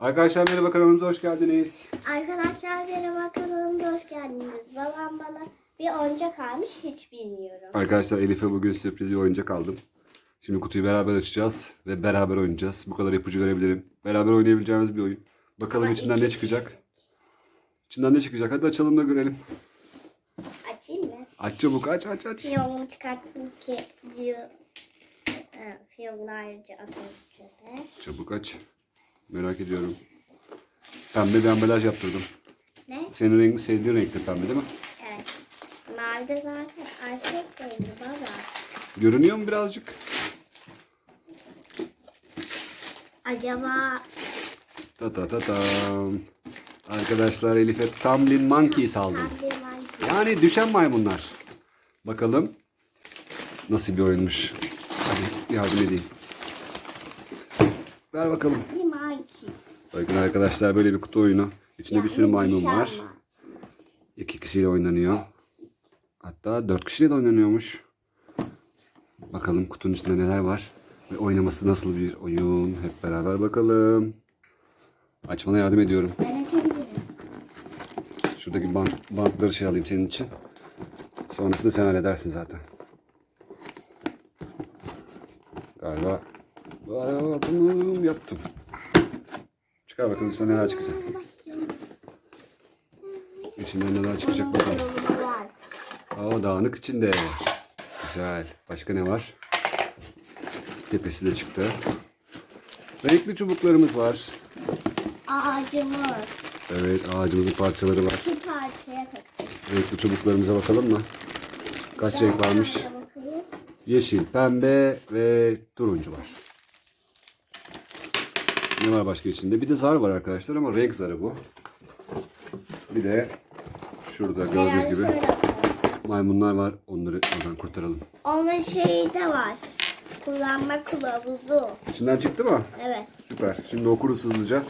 Arkadaşlar merhaba kanalımıza hoş geldiniz. Arkadaşlar merhaba kanalımda hoş geldiniz. Babam bana bir oyuncak almış hiç bilmiyorum. Arkadaşlar Elif'e bugün sürpriz bir oyuncak aldım. Şimdi kutuyu beraber açacağız ve beraber oynayacağız. Bu kadar ipucu görebilirim. Beraber oynayabileceğimiz bir oyun. Bakalım Ama içinden ne çıkacak. İçinden ne çıkacak? Hadi açalım da görelim. Açayım mı? Aç çabuk aç aç aç. Fiyonumu çıkarttım ki diyor. e, atıyorum çöpe. Çabuk aç. Merak ediyorum. Pembe bir ambalaj yaptırdım. Ne? Senin renk, sevdiğin renkte pembe değil mi? Evet. Mavi de zaten erkek rengi baba. Görünüyor mu birazcık? Acaba Ta ta ta tam. Arkadaşlar Elif'e bir monkey. Yani düşen maymunlar. Bakalım nasıl bir oyunmuş. Hadi yardım edeyim. Ver bakalım. Bakın arkadaşlar böyle bir kutu oyunu. İçinde bir sürü maymun var. İki kişiyle oynanıyor. Hatta dört kişiyle de oynanıyormuş. Bakalım kutunun içinde neler var. Ve oynaması nasıl bir oyun. Hep beraber bakalım. Açmana yardım ediyorum. Şuradaki bant, bantları şey alayım senin için. Sonrasını sen halledersin zaten. Galiba Bayadım yaptım. Çıkar bakalım sana neler çıkacak. İçinden neler çıkacak bakalım. Aa, dağınık içinde. Güzel. Başka ne var? Tepesi de çıktı. Renkli çubuklarımız var. Ağacımız. Evet ağacımızın parçaları var. Şu parçaya takacağız. Renkli çubuklarımıza bakalım mı? Kaç renk varmış? Yeşil, pembe ve turuncu var. Ne var başka içinde? Bir de zar var arkadaşlar ama renk zarı bu. Bir de şurada gördüğünüz Herhalde gibi şöyle maymunlar var. Onları oradan kurtaralım. Onun şeyi de var. Kullanma kılavuzu. İçinden çıktı mı? Evet. Süper. Şimdi okuruz hızlıca.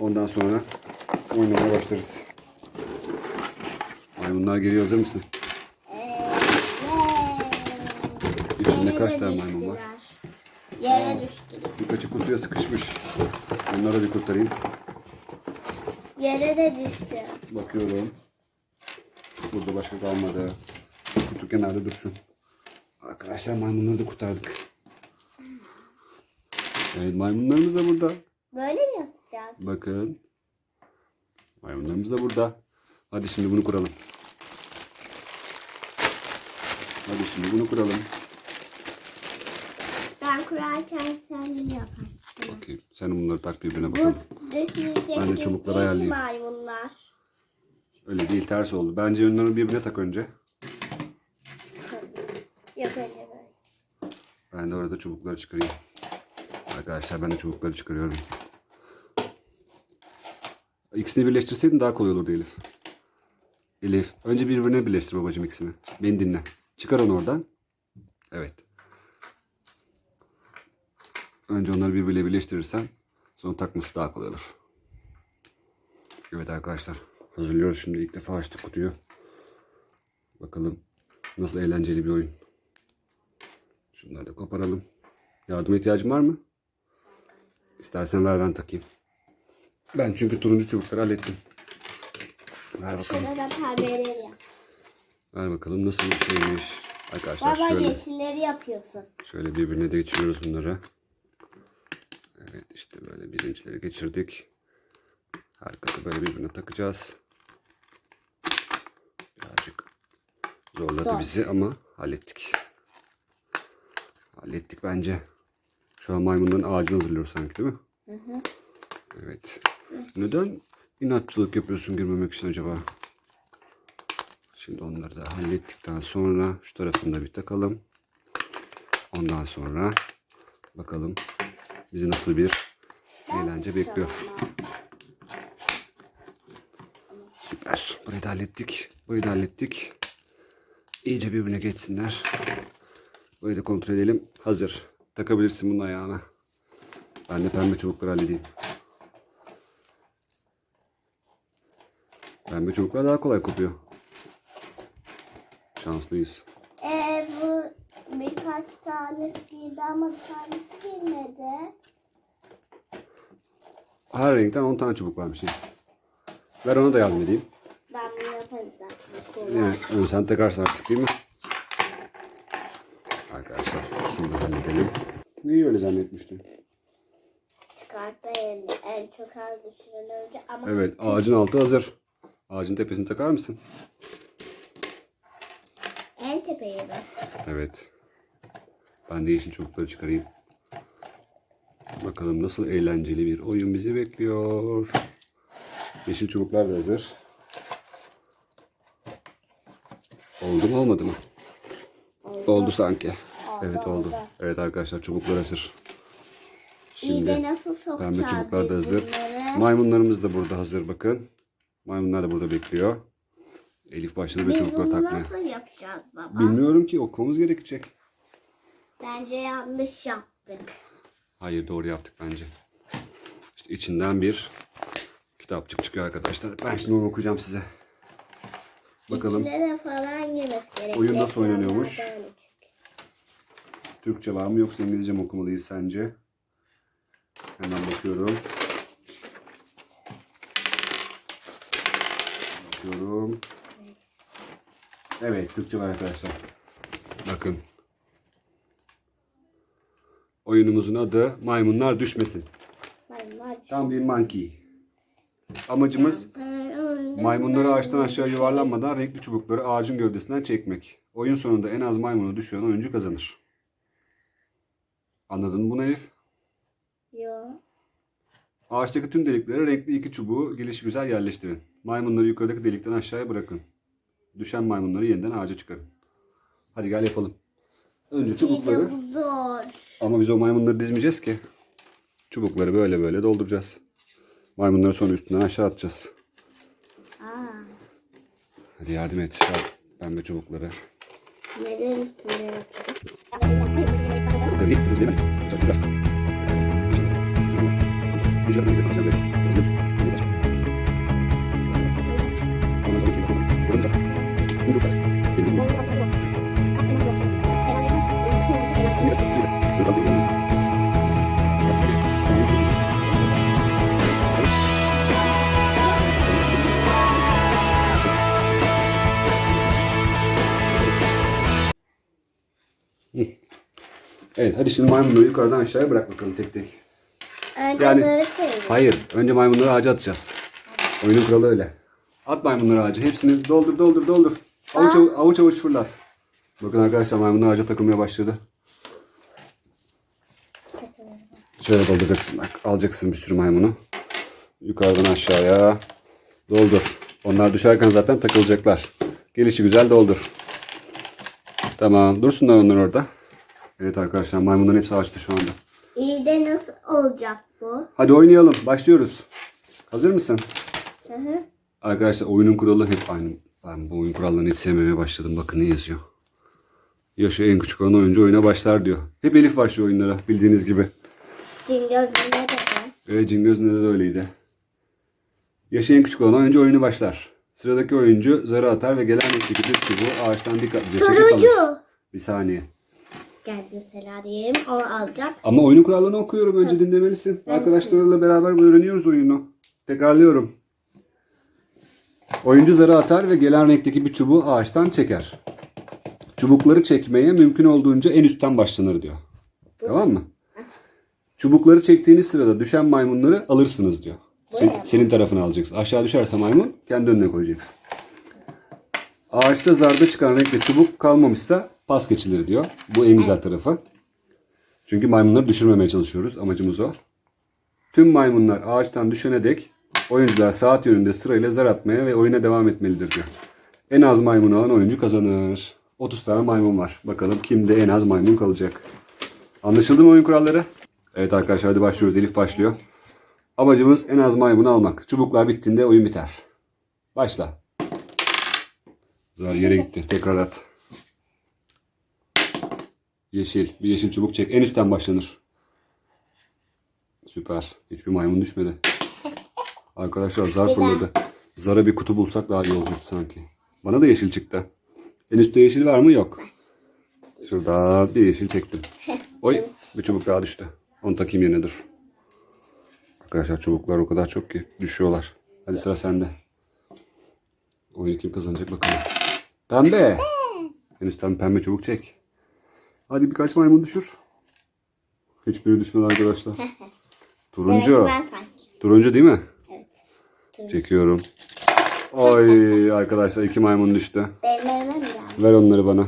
Ondan sonra oynamaya başlarız. Maymunlar geliyor. Hazır mısın? Evet. İçinde kaç tane maymun var? Yere düştüler. Birkaçı kutuya sıkışmış. Onları bir kurtarayım. Yere de düştü. Bakıyorum. Burada başka kalmadı. Kutu kenarda dursun. Arkadaşlar maymunları da kurtardık. Evet maymunlarımız da burada. Böyle mi yazacağız? Bakın. Maymunlarımız da burada. Hadi şimdi bunu kuralım. Hadi şimdi bunu kuralım. Kurarken sen ne yaparsın? Bakayım. Sen bunları tak birbirine Bu bakalım. düşmeyecek Ben de gibi çubukları ayarlayayım. maymunlar. Öyle değil ters oldu. Bence yönlerini birbirine tak önce. Yok öyle böyle. Ben de orada çubukları çıkarayım. Arkadaşlar ben de çubukları çıkarıyorum. İkisini birleştirseydin daha kolay olurdu Elif. Elif. Önce birbirine birleştir babacığım ikisini. Beni dinle. Çıkar onu oradan. Evet. Önce onları birbiriyle birleştirirsen sonra takması daha kolay olur. Evet arkadaşlar. Hazırlıyoruz şimdi. ilk defa açtık kutuyu. Bakalım nasıl eğlenceli bir oyun. Şunları da koparalım. Yardıma ihtiyacın var mı? İstersen ver ben takayım. Ben çünkü turuncu çubukları hallettim. Ver bakalım. Ver bakalım nasıl bir şeymiş. Arkadaşlar Baba şöyle, yeşilleri yapıyorsun. şöyle birbirine de geçiriyoruz bunları. Evet işte böyle birincileri geçirdik. Arkası böyle birbirine takacağız. Birazcık zorladı Zor. bizi ama hallettik. Hallettik bence. Şu an maymunların ağacını hazırlıyoruz sanki değil mi? Hı hı. Evet. Neden inatçılık yapıyorsun girmemek için acaba? Şimdi onları da hallettikten sonra şu tarafını da bir takalım. Ondan sonra bakalım bizi nasıl bir eğlence bekliyor. Süper. Burayı da hallettik. Burayı da hallettik. İyice birbirine geçsinler. Burayı da kontrol edelim. Hazır. Takabilirsin bunun ayağına. Ben de pembe çubukları halledeyim. Pembe çubuklar daha kolay kopuyor. Şanslıyız. Ee, bu birkaç tanesi girdi ama bir tanesi girmedi. Her renkten 10 tane çubuk varmış. Ver ona da yardım edeyim. Ben bunu yaparım zaten. Yani onu sen takarsın artık değil mi? Arkadaşlar şunu da halledelim. Niye öyle zannetmiştin? Çıkartma yerini en çok az düşüren önce ama Evet ağacın altı hazır. Ağacın tepesini takar mısın? en tepeye mi? Evet. Ben de yeşil çubukları çıkarayım. Bakalım nasıl eğlenceli bir oyun bizi bekliyor. Yeşil çubuklar da hazır. Oldu mu olmadı mı? Oldu, sanki. evet oldu. Evet arkadaşlar çubuklar hazır. İyi Şimdi nasıl sokacağız pembe çubuklar da hazır. bunları? Maymunlarımız da burada hazır bakın. Maymunlar da burada bekliyor. Elif başladı çubukları bunu takmaya. nasıl yapacağız baba? Bilmiyorum ki okumamız gerekecek. Bence yanlış yaptık. Hayır doğru yaptık bence. İşte içinden bir kitapçık çıkıyor arkadaşlar. Ben şimdi onu okuyacağım size. Bakalım İçine de falan girmesi gerekiyor. Oyun nasıl oynanıyormuş? Türkçe var mı yoksa İngilizce mi okumalıyız sence? Hemen bakıyorum. Bakıyorum. Evet Türkçe var arkadaşlar. Bakın. Oyunumuzun adı Maymunlar Düşmesin. Maymunlar Tam bir monkey. Amacımız maymunları ağaçtan aşağı yuvarlanmadan renkli çubukları ağacın gövdesinden çekmek. Oyun sonunda en az maymunu düşüren oyuncu kazanır. Anladın mı bunu Elif? Yo. Ağaçtaki tüm deliklere renkli iki çubuğu gelişigüzel yerleştirin. Maymunları yukarıdaki delikten aşağıya bırakın. Düşen maymunları yeniden ağaca çıkarın. Hadi gel yapalım. Önce çubukları bu zor. ama biz o maymunları dizmeyeceğiz ki. Çubukları böyle böyle dolduracağız. Maymunları sonra üstünden aşağı atacağız. Aa, Hadi yardım et. Al pembe çubukları. neden yapıyorsun? Hadi hızlı değil mi? Çok güzel. Evet hadi şimdi maymunları yukarıdan aşağıya bırak bakalım tek tek. Önce Yani-. Hayır. Önce maymunları ağaca atacağız. Oyunun kuralı öyle. At maymunları ağaca. Hepsini doldur doldur doldur. Avuç avuç, avuç, avuç fırlat. Bakın arkadaşlar maymunlar ağaca takılmaya başladı. Şöyle dolduracaksın bak. Alacaksın bir sürü maymunu. Yukarıdan aşağıya doldur. Onlar düşerken zaten takılacaklar. Gelişi güzel doldur. Tamam. Dursunlar onlar orada. Evet arkadaşlar maymunların hepsi ağaçta şu anda. İyi de nasıl olacak bu? Hadi oynayalım. Başlıyoruz. Hazır mısın? Hı hı. Arkadaşlar oyunun kuralı hep aynı. Ben bu oyun kurallarını hiç sevmemeye başladım. Bakın ne yazıyor. Yaşı en küçük olan oyuncu oyuna başlar diyor. Hep Elif başlıyor oyunlara bildiğiniz gibi. Cin gözünde de var. Evet Cingöz'ünde de öyleydi. Yaşı en küçük olan oyuncu oyunu başlar. Sıradaki oyuncu zarı atar ve gelen bir çubuğu ağaçtan dikkatlice çekip alır. Turuncu. Bir saniye. Gel mesela diyelim o alacak. Ama oyunun kurallarını okuyorum. Önce dinlemelisin. Arkadaşlarıyla beraber öğreniyoruz oyunu. Tekrarlıyorum. Oyuncu zarı atar ve gelen renkteki bir çubuğu ağaçtan çeker. Çubukları çekmeye mümkün olduğunca en üstten başlanır diyor. Tamam mı? Çubukları çektiğiniz sırada düşen maymunları alırsınız diyor. Sen- Buraya mı? senin tarafına alacaksın. Aşağı düşerse maymun kendi önüne koyacaksın. Ağaçta zarda çıkan renkli çubuk kalmamışsa pas geçilir diyor. Bu en güzel tarafı. Çünkü maymunları düşürmemeye çalışıyoruz. Amacımız o. Tüm maymunlar ağaçtan düşene dek oyuncular saat yönünde sırayla zar atmaya ve oyuna devam etmelidir diyor. En az maymun alan oyuncu kazanır. 30 tane maymun var. Bakalım kimde en az maymun kalacak. Anlaşıldı mı oyun kuralları? Evet arkadaşlar hadi başlıyoruz. Elif başlıyor. Amacımız en az maymunu almak. Çubuklar bittiğinde oyun biter. Başla. Zar yere gitti. Tekrar at. Yeşil. Bir yeşil çubuk çek. En üstten başlanır. Süper. Hiçbir maymun düşmedi. Arkadaşlar zar fırladı. Zara bir kutu bulsak daha iyi olacak sanki. Bana da yeşil çıktı. En üstte yeşil var mı? Yok. Şurada bir yeşil çektim. Oy bir çubuk daha düştü. Onu takayım yerine dur. Arkadaşlar çubuklar o kadar çok ki düşüyorlar. Hadi sıra sende. Oyunu kim kazanacak bakalım. Pembe. Henüz sen pembe çubuk çek. Hadi birkaç maymun düşür. Hiçbiri düşmedi arkadaşlar. Turuncu. Turuncu değil mi? Evet. Çekiyorum. Oy arkadaşlar iki maymun düştü. Ver onları bana.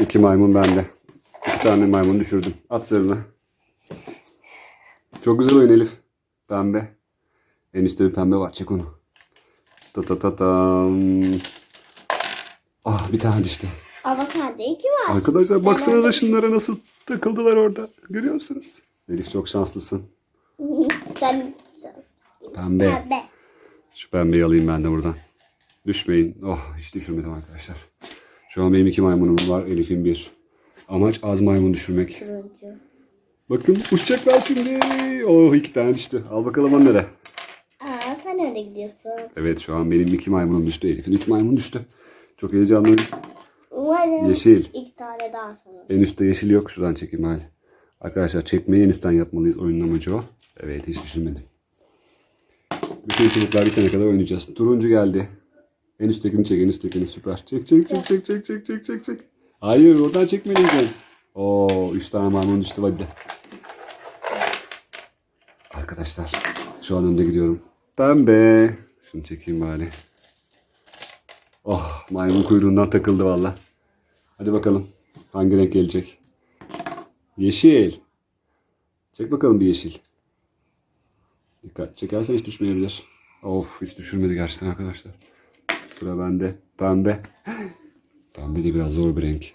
İki maymun bende. İki tane maymun düşürdüm. At sırrını. Çok güzel oyun Elif. Pembe. En üstte bir pembe var. Çek onu. Ta ta ta tam. Ah bir tane düştü. Sende iki var. Arkadaşlar baksanıza şunlara nasıl takıldılar orada. Görüyor musunuz? Elif çok şanslısın. Sen Pembe. pembe. Şu pembeyi alayım ben de buradan. Düşmeyin. Oh hiç düşürmedim arkadaşlar. Şu an benim iki maymunum var. Elif'in bir. Amaç az maymun düşürmek. Turuncu. Bakın uçacaklar şimdi. Oh iki tane düştü. Al bakalım onlara. Aa sen öyle gidiyorsun. Evet şu an benim iki maymunum düştü. Elif'in üç maymun düştü. Çok heyecanlıyım. Umarım Yeşil. iki tane daha sana. En üstte yeşil yok. Şuradan çekeyim hadi. Arkadaşlar çekmeyi en üstten yapmalıyız. Oyunun amacı o. Evet hiç düşünmedim. Bütün çubuklar bitene kadar oynayacağız. Turuncu geldi. En üsttekini çek, en üsttekini süper. Çek, çek, çek, çek, çek, çek, çek, çek, çek. Hayır, oradan çekmeliydin. Oo, üç tane maymun düştü hadi. Arkadaşlar, şu an önde gidiyorum. Pembe. Şunu çekeyim bari. Oh, maymun kuyruğundan takıldı valla. Hadi bakalım. Hangi renk gelecek? Yeşil. Çek bakalım bir yeşil. Dikkat. Çekersen hiç düşmeyebilir. Of hiç düşürmedi gerçekten arkadaşlar. Sıra bende. Pembe. Pembe de biraz zor bir renk.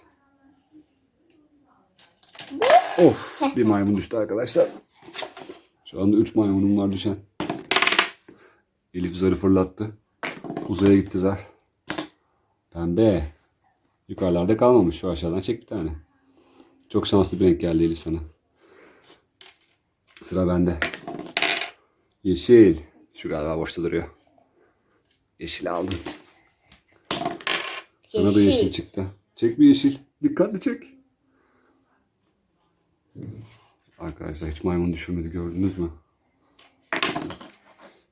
Of bir maymun düştü arkadaşlar. Şu anda 3 maymunum var düşen. Elif zarı fırlattı. Uzaya gitti zar. Pembe. Yukarılarda kalmamış. Şu aşağıdan çek bir tane. Çok şanslı bir renk geldi Elif sana. Sıra bende. Yeşil. Şu galiba boşta duruyor. Yeşil aldım. Sana da yeşil çıktı. Çek bir yeşil. Dikkatli çek. Arkadaşlar hiç maymun düşürmedi gördünüz mü?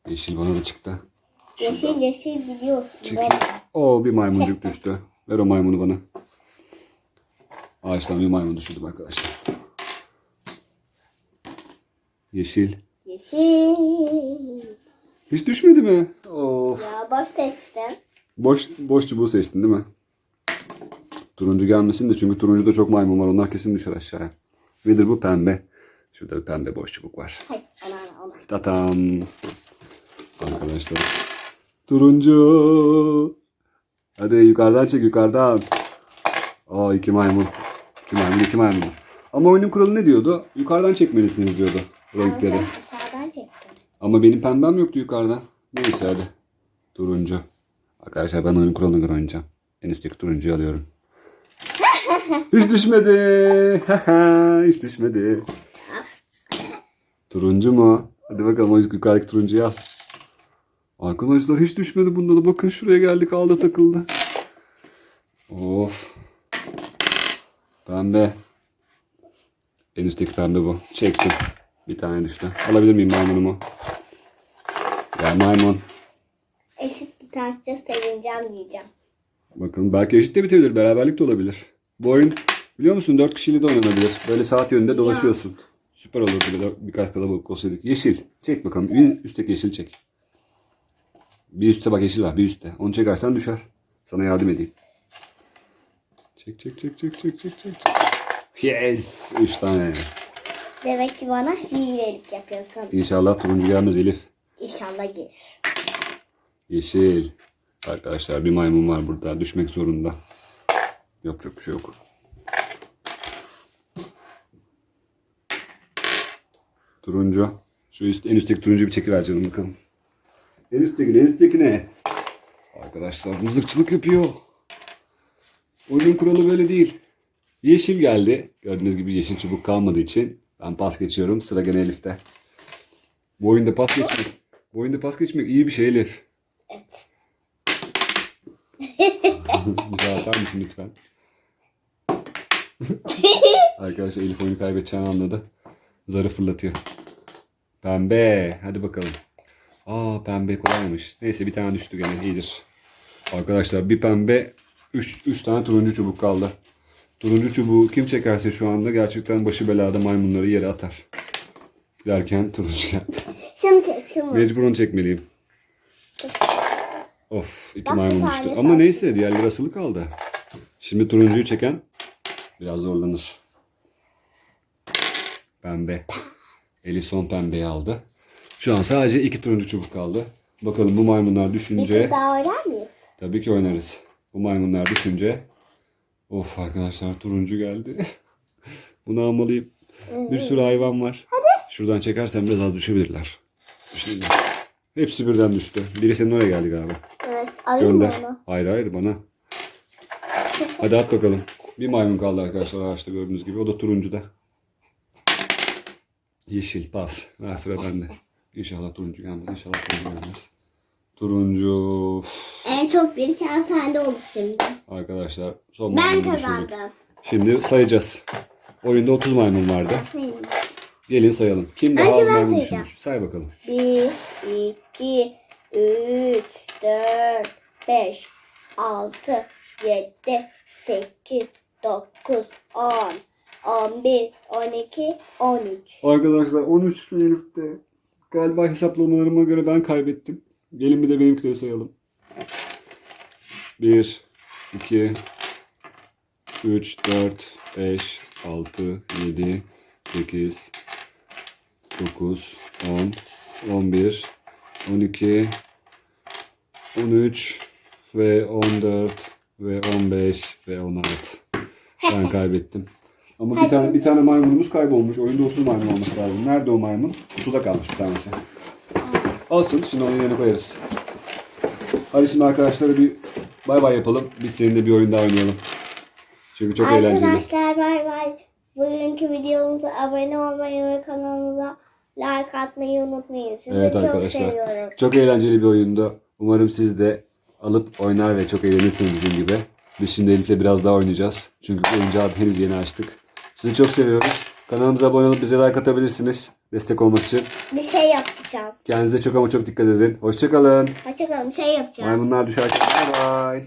Yeşil bana da çıktı. Yeşil yeşil biliyorsun. Çekil. Oo bir maymuncuk düştü. Ver o maymunu bana. Ağaçtan bir maymun düşürdüm arkadaşlar. Yeşil. Yeşil. Hiç düşmedi mi? Of. Ya boş seçtim. Boş, boş çubuğu seçtin değil mi? Turuncu gelmesin de çünkü turuncuda çok maymun var. Onlar kesin düşer aşağıya. Nedir bu? Pembe. Şurada bir pembe boş çubuk var. Hayır ona. Tatam. Arkadaşlar. Turuncu. Hadi yukarıdan çek yukarıdan. Aa iki maymun. İki maymun iki maymun. Ama oyunun kuralı ne diyordu? Yukarıdan çekmelisiniz diyordu Ama renkleri. sen aşağıdan çektin. Ama benim pembem yoktu yukarıda. Neyse hadi. Turuncu. Arkadaşlar ben oyun kuralına göre oynayacağım. En üstteki turuncuyu alıyorum. Hiç düşmedi. Hiç düşmedi. Turuncu mu? Hadi bakalım o yukarıdaki turuncuyu al. Arkadaşlar hiç düşmedi bunda da. Bakın şuraya geldik aldı takıldı. Of. Pembe. En üstteki pembe bu. Çektim. Bir tane düştü. Alabilir miyim maymunumu? Gel maymun. Eşit bir tartışacağız sevineceğim diyeceğim. Bakın belki eşit de bitebilir. Beraberlik de olabilir. Bu oyun biliyor musun 4 kişiyle de oynanabilir. Böyle saat yönünde dolaşıyorsun. Süper olurdu böyle birkaç kalabalık olsaydık. Yeşil. Çek bakalım. Bir üstteki yeşil çek. Bir üstte bak yeşil var. Bir üstte. Onu çekersen düşer. Sana yardım edeyim. Çek çek çek çek çek çek çek. Yes. Üç tane. Demek ki bana hilelik yapıyorsun. İnşallah turuncu gelmez Elif. İnşallah gelir. Yeşil. Arkadaşlar bir maymun var burada. Düşmek zorunda. Yapacak bir şey yok. Turuncu. Şu üst, en üstteki turuncu bir çekiver canım bakalım. En üstteki, en üstteki ne? Arkadaşlar mızıkçılık yapıyor. Oyunun kuralı böyle değil. Yeşil geldi. Gördüğünüz gibi yeşil çubuk kalmadığı için ben pas geçiyorum. Sıra gene Elif'te. Bu oyunda pas geçmek. Bu oyunda pas geçmek iyi bir şey Elif. Evet. Daha atar mısın lütfen? Arkadaşlar Elif oyunu kaybedeceğini anladı. Zarı fırlatıyor. Pembe. Hadi bakalım. Aa pembe kolaymış. Neyse bir tane düştü gene iyidir. Arkadaşlar bir pembe 3 tane turuncu çubuk kaldı. Turuncu çubuğu kim çekerse şu anda gerçekten başı belada maymunları yere atar. Derken turuncu geldi. Şunu çek şunu. Mecburen çekmeliyim. Of iki Bak, maymun düştü. Ama sadece. neyse diğerleri asılı kaldı. Şimdi turuncuyu çeken biraz zorlanır. Pembe. Eli son pembeyi aldı. Şu an sadece iki turuncu çubuk kaldı. Bakalım bu maymunlar Bir düşünce tur daha oynar mıyız? tabii ki oynarız. Bu maymunlar düşünce of arkadaşlar turuncu geldi. Bunu almalıyım. Bir sürü hayvan var. Şuradan çekersem biraz az düşebilirler. Şimdi hepsi birden düştü. Biri senin oraya geldi galiba. Evet. Alayım mı Gönder. onu? Hayır hayır bana. Hadi at bakalım. Bir maymun kaldı arkadaşlar ağaçta gördüğünüz gibi. O da turuncuda. Yeşil pas. Ver sıra bende. İnşallah turuncu gelmez. İnşallah turuncu gelmez. Turuncu. Uf. En çok biriken sende olur şimdi. Arkadaşlar son Ben maymunu düşürdük. kazandım. Şimdi sayacağız. Oyunda 30 maymun vardı. Sayın. Gelin sayalım. Kim daha Önce az ben maymun sayacağım. düşürmüş? Say bakalım. 1, 2, 3, 4, 5, 6, 7, 8, 9, 10, 11, 12, 13. Arkadaşlar 13 Elif'te galiba hesaplamalarıma göre ben kaybettim. Gelin bir de benimkileri sayalım. 1, 2, 3, 4, 5, 6, 7, 8, 9, 10, 11, 12, 13 ve 14 ve 15 ve 16. Ben kaybettim. Ama bir tane bir tane maymunumuz kaybolmuş. Oyunda 30 maymun olması lazım. Nerede o maymun? Kutuda kalmış bir tanesi. Olsun. Şimdi onu yerine koyarız. Hadi şimdi arkadaşlara bir bay bay yapalım. Biz seninle bir oyun daha oynayalım. Çünkü çok eğlenceli. Arkadaşlar bay bay. Bugünkü videomuza abone olmayı ve kanalımıza like atmayı unutmayın. Sizi Evet çok arkadaşlar. seviyorum. Çok eğlenceli bir oyundu. Umarım siz de alıp oynar ve çok eğlenirsiniz bizim gibi. Biz şimdi Elif'le biraz daha oynayacağız. Çünkü oyuncağı henüz yeni açtık. Sizi çok seviyoruz. Kanalımıza abone olup bize like atabilirsiniz. Destek olmak için. Bir şey yapacağım. Kendinize çok ama çok dikkat edin. Hoşçakalın. Hoşçakalın. Bir şey yapacağım. Maymunlar düşerken bay bay.